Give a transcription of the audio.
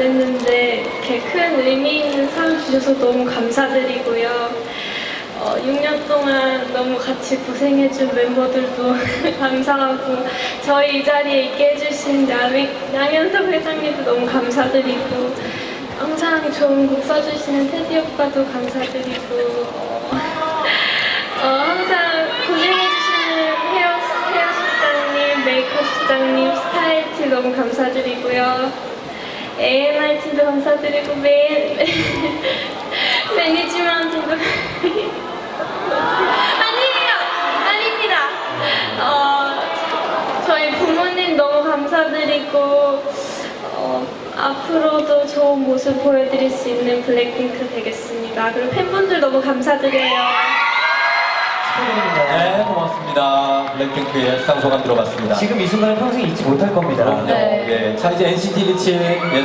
됐는데 이렇게 큰 의미 있는 상 주셔서 너무 감사드리고요. 어, 6년 동안 너무 같이 고생해준 멤버들도 감사하고 저희 이 자리에 있게 해주신 양, 양현석 회장님도 너무 감사드리고 항상 좋은 곡 써주시는 테디 오빠도 감사드리고 어, 어, 항상 고생해주시는 헤어, 헤어 실장님, 메이크업 실장님, 감사드리고요. A&R 팀도 감사드리고 매일 매니지먼트도 아니에요. 아닙니다. 어, 저희 부모님 너무 감사드리고 어, 앞으로도 좋은 모습 보여드릴 수 있는 블랙핑크 되겠습니다. 그리고 팬분들 너무 감사드려요 축하드립니다. 네, 고맙습니다. 블랙핑크의 수상 소감 들어봤습니다. 지금 이 순간을 평생 잊지 못할 겁니다. 그럼요. 네. 예. 자, 이제 NCT 127